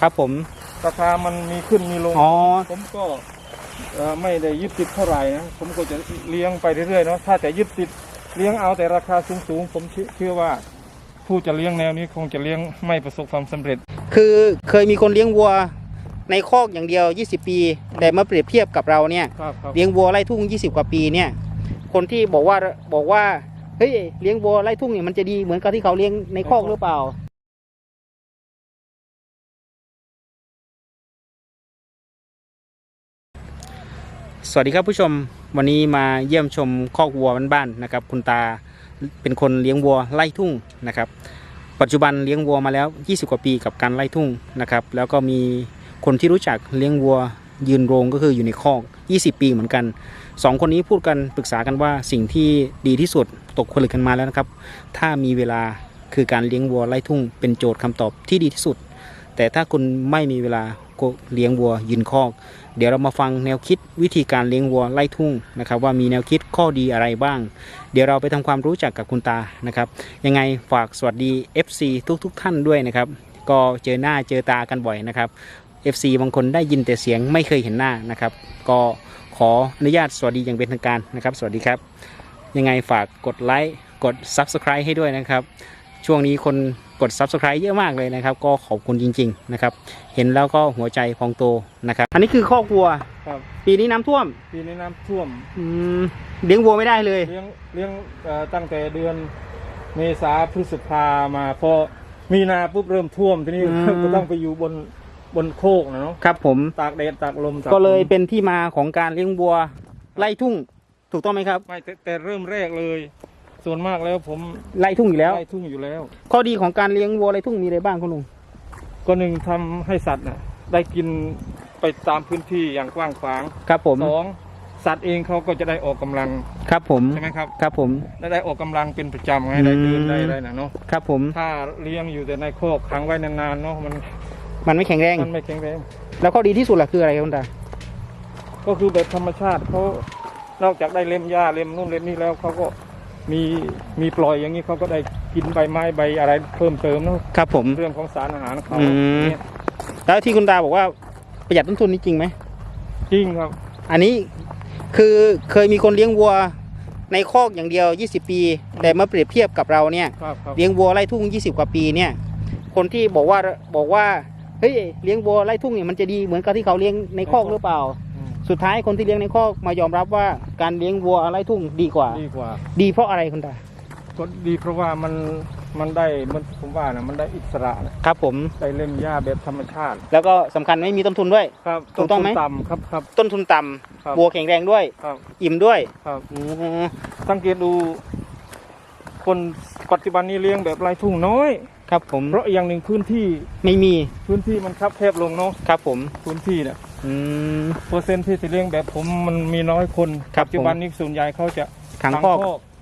ครับผม ราคามันมีขึ้นมีลง อ๋อ ผมก็เอ่อไม่ได้ยึดติดเท่าไหร่นะผมก็จะเลี้ยงไปเรื่อยๆเนาะถ้าแต่ยึดติดเลี้ยงเอาแต่ราคาสูงๆผมเชื่อเชื่อว่า ผู้จะเลี้ยงแนวนี้คงจะเลี้ยงไม่ประสบความสำเร็จ คือเคยมีคนเลี้ยงวัวในคอกอย่างเดียว 20 ปี แต่มาเปรียบเทียบกับเราเนี่ย ครับครับเลี้ยงวัวไร่ทุ่ง 20 กว่าปีเนี่ย คนที่บอกว่าบอกว่า เฮ้ย เลี้ยงวัวไร่ทุ่งเนี่ยมันจะดีเหมือนกับที่เขาเลี้ยงในคอกหรือเปล่า สวัสดีครับผู้ชมวันนี้มาเยี่ยมชมคอกวัวบ้านๆนะครับ คุณตาเป็นคนเลี้ยงวัวไร่ทุ่งนะครับ ปัจจุบันเลี้ยงวัวมาแล้ว 20 กว่าปีกับการไล่ทุ่งนะครับ แล้วก็มีคนที่รู้จักเลี้ยงวัวยืนโรงก็คืออยู่ในคอก 20 ปีเหมือนกันสองคนนี้พูดกันปรึกษากันว่าสิ่งที่ดีที่สุดตกผลึกกันมาแล้วนะครับ ถ้ามีเวลาคือการเลี้ยงวัวไล่ทุ่ง เป็นโจทย์คำตอบที่ดีที่สุด แต่ถ้าคุณไม่มีเวลาเลี้ยงวัวยืนคอก เดี๋ยวเรามาฟังแนวคิดวิธีการเลี้ยงวัวไล่ทุ่งนะครับว่ามีแนวคิดข้อดีอะไรบ้าง เดี๋ยวเราไปทำความรู้จักกับคุณตานะครับ ยังไงฝากสวัสดี FC ทุกๆทท่านด้วยนะครับ ก็เจอหน้าเจอตากันบ่อยนะครับ FC บางคนได้ยินแต่เสียงไม่เคยเห็นหน้านะครับ ก็ขออนุญาตสวัสดีอย่างเป็นทางการนะครับ สวัสดีครับ ยังไงฝากกดไลค์กด Subscribe ให้ด้วยนะครับ ช่วงนี้คน กด Subscribe เยอะมากเลยนะครับ ก็ขอบคุณจริง ๆ นะครับ เห็นแล้วก็หัวใจพองโตนะครับ อันนี้คือคอกวัว ครับ ปีนี้น้ำท่วมปีนี้น้ำท่วม อืมเลี้ยงวัวไม่ได้เลย เลี้ยงเลี้ยงเอ่อตั้งแต่เดือนเมษาพฤษภามาพอมีนาปุ๊บเริ่มท่วมทีนี้ อืม ก็ต้องไปอยู่บนบนโคกนะเนาะครับผม ตากแดดตากลมตากก็เลยฝนเป็นที่มาของการเลี้ยงวัวไล่ทุ่ง ถูกต้องไหมครับ ไม่แต่แต่เริ่มแรกเลย ส่วนมากแล้วผมไล่ทุ่งอยู่แล้ว ไล่ทุ่งอยู่แล้ว ข้อดีของการเลี้ยงวัวไล่ทุ่งมีอะไรบ้างคุณลุงก็หนึ่งทำให้สัตว์น่ะได้กินไปตามพื้นที่อย่างกว้างขวางครับผมสองสัตว์เองเขาก็จะได้ออกกำลังครับผมใช่ไหมครับครับผมได้ได้ออกกำลังเป็นประจำไงได้เดินอืมได้อะไรนะเนาะครับผมถ้าเลี้ยงอยู่แต่ในโคอกขังไว้นานๆเนาะมันมันไม่แข็งแรงมันไม่แข็งแรงแล้วข้อดีที่สุดล่ะคืออะไรครับคุณตาก็คือแบบธรรมชาติเขานอกจากได้เล็มหญ้าเล็มนู่นเล็มนี่แล้วเขาก็ มีมีปล่อยอย่างนี้เขาก็ได้กินใบไม้ใบอะไรเพิ่มเติมเนาะครับผม เรื่องของสารอาหารเขาอืม เนี่ยแล้วที่คุณตาบอกว่าประหยัดต้นทุนนี่จริงไหม จริงครับ อันนี้คือเคยมีคนเลี้ยงวัวในคอกอย่างเดียว 20 ปี แต่มาเปรียบเทียบกับเราเนี่ย ครับครับเลี้ยงวัวไร่ทุ่ง 20 กว่าปีเนี่ย คนที่บอกว่าบอกว่า เฮ้ย เลี้ยงวัวไร่ทุ่งเนี่ยมันจะดีเหมือนกับที่เขาเลี้ยงในคอกหรือเปล่าอืม สุดท้ายคนที่เลี้ยงในคอกมายอมรับว่าการเลี้ยงวัวไร่ทุ่งดีกว่า ดีกว่า ดีเพราะอะไรคุณตาก็ดีเพราะว่ามันมันได้มันผมว่านะมันได้อิสระนะครับผมได้เล่มหญ้าแบบธรรมชาติ แล้วก็สำคัญไม่มีต้นทุนด้วยครับถูกต้องไหมนทุนต่ำครับครับต้นทุนต่ำครับวัวแข็งแรงด้วยครับอิ่มด้วยครับอืมสังเกตดู คนปัจจุบันนี้เลี้ยงแบบไร่ทุ่งน้อย ครับ ผมเพราะอย่างหนึ่งพื้นที่ไม่มีพื้นที่มันคับแคบลงเนาะครับ ผมพื้นที่เนี่ย อืม เปอร์เซ็นต์ที่จะเลี้ยงแบบผมมันมีน้อยคนครับปัจจุบันนี้ส่วนใหญ่เขาจะขังคอก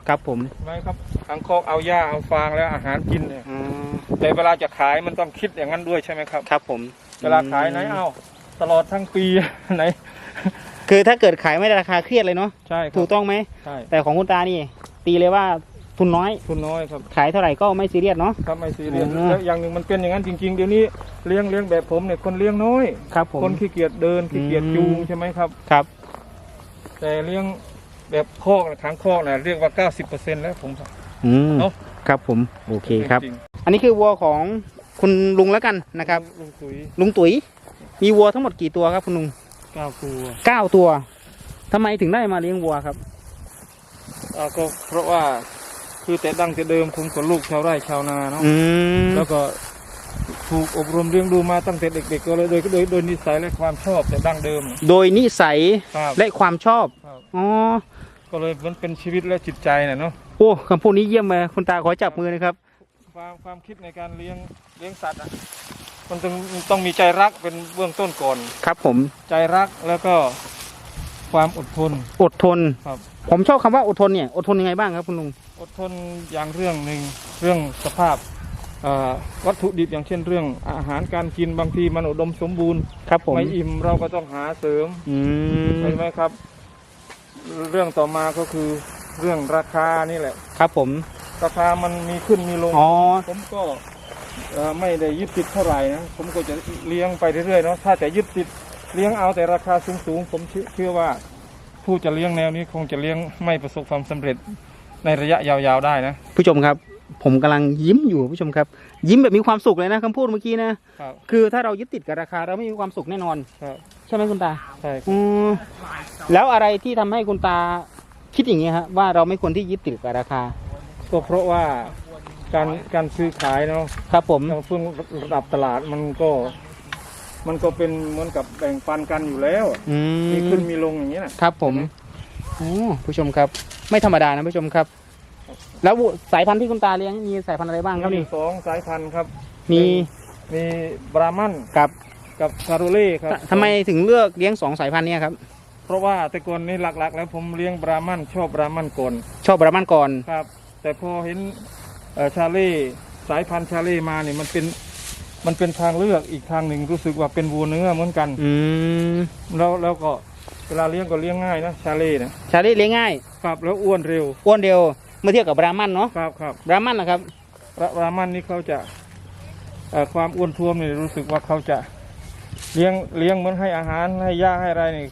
ครับผมใช่ไหมครับขังคอกเอาหญ้าเอาฟางแล้วอาหารกินเนี่ย อืมแต่เวลาจะขายมันต้องคิดอย่างนั้นด้วยใช่ไหมครับ ครับผมเวลาขายไหนเอาตลอดทั้งปี ไหน คือถ้าเกิดขายไม่ได้ราคาเครียดเลยเนาะใช่ครัถูบกต้องไหม ใช่แต่ของคุณตานี่ ตีเลยว่า ทุนน้อย ทุนน้อยครับขายเท่าไหร่ก็ไม่ซีเรียสเนาะ ครับไม่ซีเรียสอืม แล้วอย่างหนึ่งมันเป็นอย่างนั้นจริง ๆ เดี๋ยวนี้เลี้ยงเลี้ยงแบบผมเนี่ยคนเลี้ยงน้อย ครับผม คนขี้เกียจเดินขี้เกียจอืมจูงใช่ไหมครับ ครับ แต่เลี้ยงแบบคอกน่ะขังคอกนะเรียกว่า 90%แล้วผมอืมเนอะ ครับผมโอเคครับ จงอันนี้คือวัวของคุณลุงแล้วกันนะครับ ลุงคุยลุงตุ๋ยมีวัวทั้งหมดกี่ตัวครับคุณลุงก้าวตัวเก้าตัวทำไมถึงได้มาเลี้ยงวัวครับ อ่าก็เพราะว่า คือแต่ดั้งแต่เดิมผมก็ลูกชาวไร่ชาวนาเนาะอืมแล้วก็ถูกอบรมเลี้ยงดูมาตั้งแต่เด็กๆก็เลยโดยโดยโดยนิสัยและความชอบแต่ดั้งเดิมโดยนิสัยครับ และความชอบครับ อ๋อก็เลยมันเป็นชีวิตและจิตใจนะเนาะโอ้คำพูดนี้เยี่ยมเลยคุณตาขอจับมือนะครับ ความความคิดในการเลี้ยงเลี้ยงสัตว์อะมันต้องต้องมีใจรักเป็นเบื้องต้นก่อน ครับผมใจรักแล้วก็ความอดทน อดทน ครับ ผมชอบคำว่าอดทนเนี่ยอดทนยังไงบ้างครับคุณลุง อดทนอย่างเรื่องหนึ่งเรื่องสภาพเอ่อวัตถุดิบอย่างเช่นเรื่อง อาหารการกินบางทีมันอุดมสมบูรณ์ครับผมไม่อิ่มเราก็ต้องหาเสริมอืมใช่ไหมครับ เรื่องต่อมาก็คือเรื่องราคานี่แหละ ครับผม ราคามันมีขึ้นมีลงอ๋อผมก็เอ่อไม่ได้ยึดติดเท่าไหร่นะผมก็จะเลี้ยงไปเรื่อยๆเนาะถ้าจะยึดติดเลี้ยงเอาแต่ราคาสูงๆผมเชื่อเชื่อว่า ผู้จะเลี้ยงแนวนี้คงจะเลี้ยงไม่ประสบความสำเร็จ ในระยะยาวๆได้นะ ผู้ชมครับ ผมกำลังยิ้มอยู่ผู้ชมครับ ยิ้มแบบมีความสุขเลยนะคำพูดเมื่อกี้นะครับ คือถ้าเรายึดติดกับราคาเราไม่มีความสุขแน่นอน ครับใช่ไหมคุณตาใช่ครับอืมแล้วอะไรที่ทำให้คุณตาคิดอย่างนี้ฮะว่าเราไม่ควรที่ยึดติดกับราคา ก็เพราะว่าการการซื้อขายเนาะครับผม อย่างเพิ่งระดับตลาดมันก็ มันก็เป็นเหมือนกับแบ่งปันกันอยู่แล้ว อืมีมขึ้นมีลงอย่างนี้นะ ครับผม โอ้ผู้ชมครับ ไม่ธรรมดานะผู้ชมครับ แล้ววัวสายพันธุ์ที่คุณตาเลี้ยงมีสายพันธุ์อะไรบ้างครับมีนี่ สองสายพันธุ์ครับมีมีบรามันกับกับคารูเล่ครับทำไมถึงเลือกเลี้ยงสองสายพันธุ์เนี้ครับ เพราะว่าแต่ก่อนนี่หลักๆ แล้วผมเลี้ยงบรามันชอบบรามันก่อนชอบบรามันก่อน ครับ แต่พอเห็นเอ่อชาเล่สายพันธุ์ชาเล่มาเนี่ยมันเป็นมันเป็นทางเลือกอีกทางหนึ่งรู้สึกว่าเป็นวัวเนื้อเหมือนกัน อืม แล้วแล้วก็ เวลาเลี้ยงก็เลี้ยงง่ายนะชาเล่นะชาลีเลี้ยงง่ายครับแล้วอ้วนเร็วอ้วนเดียวเมื่อเทียบกับบรามันเนาะครับครับบรามันนะครับรารามันนี่เขาจะเอ่อความอ้วนท้วมนี่รู้สึกว่าเขาจะเลี้ยงเลี้ยงเหมือนให้อาหารให้หญ้าให้อะไรนี่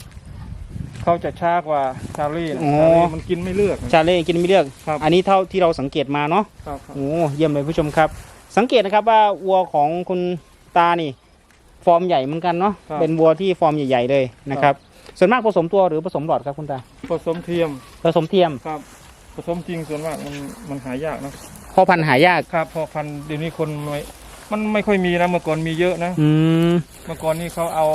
เขาจะช้ากว่าชาเล่นะโอ้ชาเล่มันกินไม่เลือก ชาลีกินไม่เลือกครับ อันนี้เท่าที่เราสังเกตมาเนาะ ครับครับ โอ้เยี่ยมเลยผู้ชมครับ สังเกตนะครับว่าวัวของคุณตานี่ ฟอร์มใหญ่เหมือนกันเนาะครับเป็นวัวที่ฟอร์มใหญ่ ๆ เลยนะครับ ส่วนมากผสมตัวหรือผสมหลอดครับคุณตาผสมเทียมผสมเทียมครับผสมจริงส่วนมากมันมันหายากนะพอพันธุ์หายากครับพอพันธุ์เดี๋ยวนี้คนไม่มันไม่ค่อยมีนะเมื่อก่อนมีเยอะนะอืมเมื่อก่อนนี่เขาเอา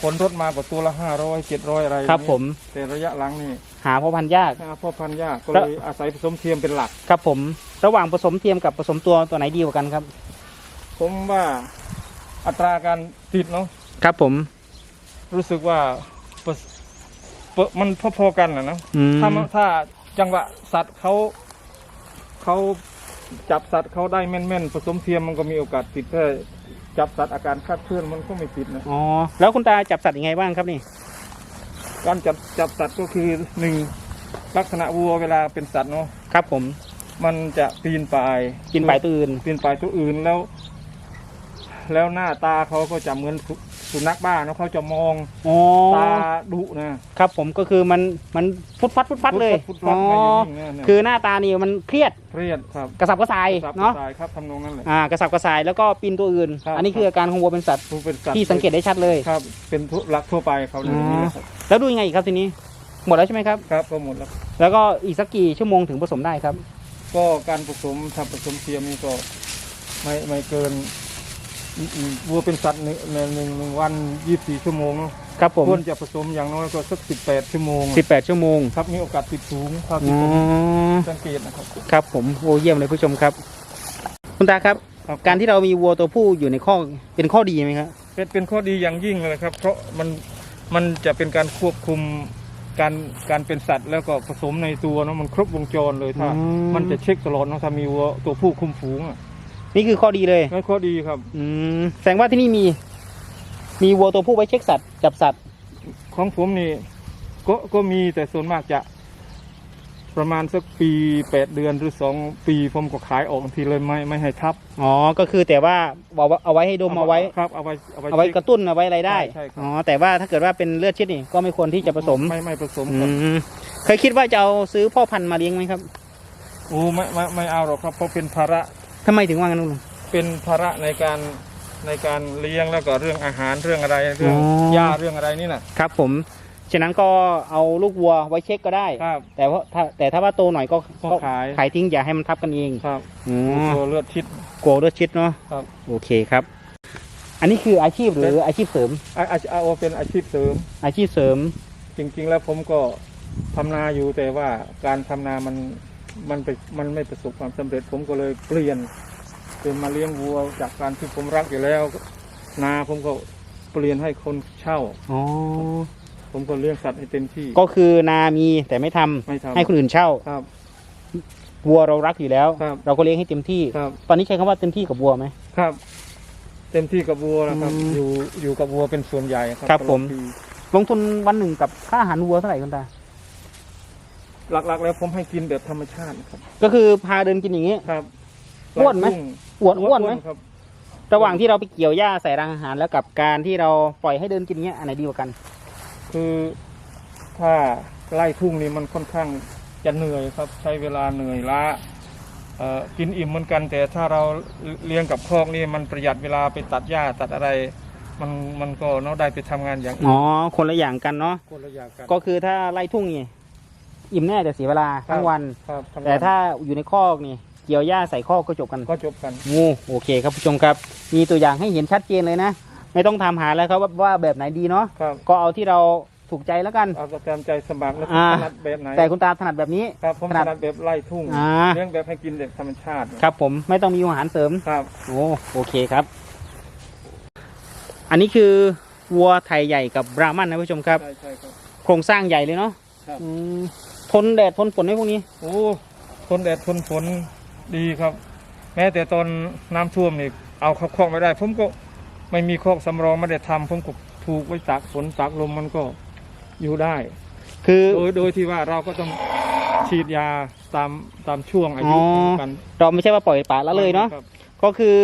ขนรถมากว่าตัวละห้าร้อยเจ็ดร้อยอะไรครับผมแต่ระยะหลังนี่หาพอพันธุ์ยากหาพ่อพันธุ์ยากก็แล้เลวยอาศัยผสมเทียมเป็นหลักครับผม ระหว่างผสมเทียมกับผสมตัวตัวไหนดีกว่ากันครับ ผมว่าอัตราการติดเนาะครับผม รู้สึกว่าเปอร์ เปอร์มันพอๆกันนะนะอืม ถ้าถ้าจังหวะสัตว์เขาเขาจับสัตว์เขาได้แม่นๆผสมเทียมมันก็มีโอกาสติดถ้าจับสัตว์อาการคลาดเคลื่อนมันก็ไม่ติดนะอ๋อแล้วคุณตาจับสัตว์ยังไงบ้างครับนี่ การจับจับสัตว์ก็คือหนึ่งลักษณะวัวเวลาเป็นสัตว์เนาะครับผมมันจะปีนป่าย กินปลายตัวอื่นปีนป่ายตัวอื่นแล้ว แล้วหน้าตาเขาก็จะเหมือนสุ สุนัขบ้าเนาะเขาจะมองอ๋อตาดุนะครับผมก็คือมันมันฟุดฟัดฟุดฟัดเลยฟุดฟัอ๋ดอไม่อยู่นิ่งๆเนี่ยคือหน้าตานี่มันเครียดเครียดครับกระสับกระส่ายสับเนาะสายครับทำนองนั้นแหละ อ่ากระสับกระส่ายแล้วก็ปีนตัวอื่น ครับอันนี้คืออาการของวัวเป็นสัตว์ผู้เป็นสัตว์ที่สังเกตได้ชัดเลย ครับ เป็นทุลักทั่วไปเขาเลยอย่างนี้แหละครับแล้วดูยังไงอีกครับทีนี้ หมดแล้วใช่ไหมครับ ครับก็หมดแล้ว แล้วก็อีกสักกี่ชั่วโมงถึงผสมได้ครับ ก็การผสมทำผสมเทียมนี่ก็ไม่ไม่เกินอืมอืม วัวเป็นสัตว์หนึ่งหนึ่งหนึ่งหนึ่งวันยี่สิบสี่ชั่วโมงเนาะครับผมควรจะผสมอย่างน้อยก็สักสิบแปดชั่วโมง18ชั่วโมงครับมีโอกาสติดสูงเท่าอ๋ที่ผมอสังเกตนะครับ ครับผมโอ้เยี่ยมเลยผู้ชมครับ คุณตาครับ ครับ การที่เรามีวัวตัวผู้อยู่ในข้อเป็นข้อดีไหมครับ เป็นเป็นข้อดีอย่างยิ่งเลยครับ เพราะมันมันจะเป็นการควบคุมการการเป็นสัตว์แล้วก็ผสมในตัวเนาะมันครบวงจรเลยถ้า อืม มันจะเช็คตลอดเนาะถ้ามีวัวตัวผู้คุมฝูงอะ นี่คือข้อดีเลยนั่นข้อดีครับ อืมแสดงว่าที่นี่มี มีวัวตัวผู้ไว้เช็คสัตว์จับสัตว์ ของผมนี่ ก็ก็มีแต่ส่วนมากจะ ประมาณสักปีแปดเดือนหรือสองปีผมก็ขายออกทีเลยไม่ไม่ให้ทับอ๋อ ก็คือแต่ว่าเอาไว้เอาไว้ให้ดมเอาไว้ ครับเอาไว้เอาไว้เอาไว้ช็คกระตุ้นเอาไว้อะไรได้ ใช่ใช่ครับอ๋อแต่ว่าถ้าเกิดว่าเป็นเลือดชิดนี่ก็ไม่ควรที่จะผสมไม่ไม่ผสมอืครับมเคยคิดว่าจะเอาซื้อพ่อพันธุ์มาเลี้ยงไหมครับ โอ้ไม่ไม่ไม่เอาหรอกครับเพราะเป็นภาระ ทำไมถึงว่างั้นลุง เป็นภาระในการในการเลี้ยงแล้วก็เรื่องอาหารเรื่องอะไรเรื่องอ๋อ หญ้าเรื่องอะไรนี่น่ะ ครับ ผม ฉะนั้นก็เอาลูกวัวไว้เช็คก็ได้ ครับ แต่ว่าถ้าแต่ถ้าว่าโตหน่อยก็ก็ขาย ขายทิ้งอย่าให้มันทับกันเองครับอ๋อ ตัวเลือดชิดโกลเดอร์ชิดเนาะครับ โอเคครับ อันนี้คืออาชีพหรืออาชีพเสริมอาอาเอาเป็นอาชีพเสริม อาชีพเสริม จริง ๆ แล้วผมก็ทำนาอยู่แต่ว่าการทำนามัน มันไปมันไม่ประสบความสำเร็จผมก็เลยเปลี่ยนเป็นมาเลี้ยงวัวจากการที่ผมรักอยู่แล้ว นาผมก็เปลี่ยนให้คนเช่าอ๋อผมก็เลี้ยงสัตว์ให้เต็มที่ ก็คือนามีแต่ไม่ทำไม่ทำให้คนอื่นเช่าครับวัวเรารักอยู่แล้วครับเราก็เลี้ยงให้เต็มที่ครับตอนนี้ใช้คำว่าเต็มที่กับวัวไหมครับ เต็มที่กับวัวนะครับอืมอยู่อยู่กับวัวเป็นส่วนใหญ่ครับ ครับตลอดผมปีลงทุนวันหนึ่งกับค่าอาหารวัวเท่าไหร่คุณตา หลักๆ แล้วผมให้กินแบบธรรมชาตินะครับก็คือพาเดินกินอย่างนี้ ครับอ้วนไหมไล่ทุ่งอ้วนอ้วนไหมครับ ระหว่างที่เราไปเกี่ยวหญ้าใส่รังอาหารแล้วกับการที่เราปล่อยให้เดินกินเงี้ยอันไหนดีกว่ากัน คือถ้าไล่ทุ่งนี่มันค่อนข้างจะเหนื่อยครับ ใช้เวลาเหนื่อยล้าเอ่อกินอิ่มเหมือนกัน แต่ถ้าเราเลี้ยงกับคอกนี่มันประหยัดเวลาไปตัดหญ้าตัดอะไร มันมันก็เนาะได้ไปทำงานอย่างอื่นอ๋อคนละอย่างกันเนาะคนละอย่างกันก็คือถ้าไล่ทุ่งนี่ อิ่มแน่แต่เสียเวลาทั้งวัน ครับทั้งวันแต่ถ้าอยู่ในคอกนี่เกี่ยวหญ้าใส่คอกก็จบกันก็จบกัน งูโอเคครับผู้ชมครับ มีตัวอย่างให้เห็นชัดเจนเลยนะ ไม่ต้องทำหาแล้วครับว่าว่าแบบไหนดีเนาะครับก็เอาที่เราถูกใจแล้วกัน เอาตามใจสมัครแล้วอ่าถนัดแบบไหนแต่คุณตาถนัดแบบนี้ ครับผมถถนัดนัดแบบไล่ทุ่งอ่า เลี้ยงแบบให้กินแบบธรรมชาติครับ ผมไม่ต้องมีอาหารเสริม ครับ โอ้โอเคครับ อันนี้คือวัวไทยใหญ่กับบราหมันนะผู้ชมครับ ใช่ใช่ครับ โครงสร้างใหญ่เลยเนาะครับ อืม ทนแดดทนฝนไหมพวกนี้ โอ้ทนแดดทนฝนดีครับ แม้แต่ตอนน้ำท่วมนี่เอาเข้าคอกไม่ได้ ผมก็ไม่มีคอกสำรองไม่ได้ทำผมก็ถูกไว้ตากฝนตากลมมันก็อยู่ได้ คือโดยโดยที่ว่าเราก็ต้องฉีดยาตามตามช่วงอายุอ๋อของกันเราไม่ใช่ว่าปล่อยปละละเลยเนาะครับก็คือ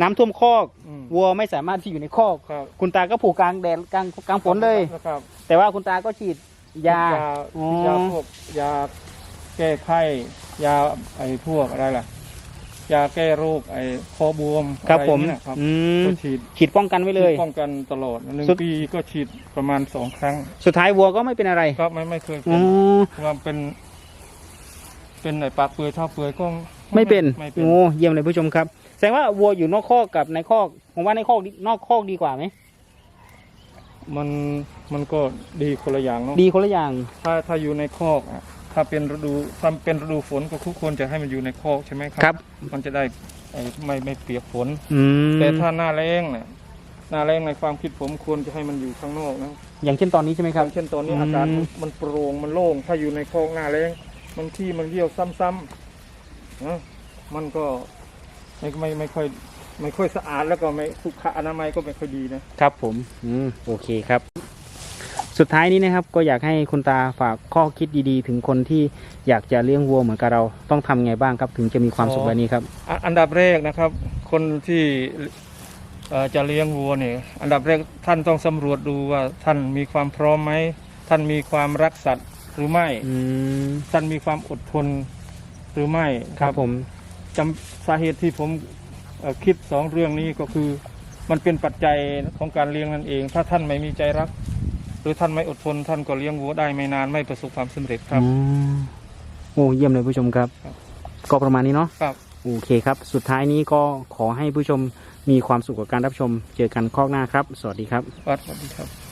น้ำท่วมคอกอืมวัวไม่สามารถที่อยู่ในคอกครับคุณตาก็ผูกกลางแดดกลางกลางฝนเลยครับแต่ว่าคุณตาก็ฉีด ยายาอ๋อยาพวกยาแก้ไข้ยาไอ้พวกอะไรล่ะ ยาแก้โรคไอ้คอบวมครับอะไผมนี่นะครับอืมก็ฉีดฉีดป้องกันไว้เลย ป้องกันตลอดหนึ่งสุด ปีก็ฉีดประมาณสองครั้ง สุดท้ายวัวก็ไม่เป็นอะไรก็ไม่ไม่เคยอ๋เป็นอว่าเป็น เป็นไอ้ปากเปื่อยเท่าเปื่อยก็ไม่เป็นไม่เป็น โอ้เยี่ยมเลยผู้ชมครับ แสดงว่าวัวอยู่นอกคอกกับในคอก ผมว่าในคอกดีนอกคอกดีกว่าไหมมัน มันก็ดีคนละอย่างเนาะดีคนละอย่าง ถ้าถ้าอยู่ในคอกอะถ้าเป็นฤดูถ้าเป็นฤดูฝนก็คุควรจะให้มันอยู่ในคอกใช่ไหมครัครับ มันจะได้ไอ้ไม่ไม่เปียกฝน อืมแต่ถ้าหน้าแรงเนี่ยหน้าแรงในความคิดผมควรจะให้มันอยู่ข้างนอกนะ อย่างเช่นตอนนี้ใช่ไหมคครัรับบเช่นตอนนี้อืม อากาศมันมันโปร่งมันโล่งถ้าอยู่ในคอกหน้าแรงมันที่มันเยี่ยวซ้ำๆนะมันก็ไม่ไม่ไม่ค่อยไม่ค่อยสะอาดแล้วก็ไม่สุขอนามัยก็ไม่ค่อยดีนะครับผม อืมโอเคครับ สุดท้ายนี้นะครับก็อยากให้คุณตาฝากข้อคิดดีๆ ถึงคนที่อยากจะเลี้ยงวัวเหมือนกับเราต้องทำไงบ้างครับ ถึงจะมีความสุขแบบนี้ครับ อะอันดับแรกนะครับ คนที่เอ่อจะเลี้ยงวัวเนี่ยอันดับแรกท่านต้องสำรวจดูว่าท่านมีความพร้อมไหมท่านมีความรักสัตว์หรือไม่อืมท่านมีความอดทนหรือไม่ครับผม จำสาเหตุที่ผมเอ่อคิดสองเรื่องนี้ก็คือ มันเป็นปัจจัยของการเลี้ยงนั่นเอง ถ้าท่านไม่มีใจรัก หรือท่านไม่อดทนท่านก็เลี้ยงวัวได้ไม่นานไม่ประสบความสำเร็จครับอืมโอ้เยี่ยมเลยผู้ชมครับครับ ก็ประมาณนี้เนาะครับโอเคครับ สุดท้ายนี้ก็ขอให้ผู้ชมมีความสุขกับการรับชม เจอกันข้อหน้าครับ สวัสดีครับสวัสดีครับ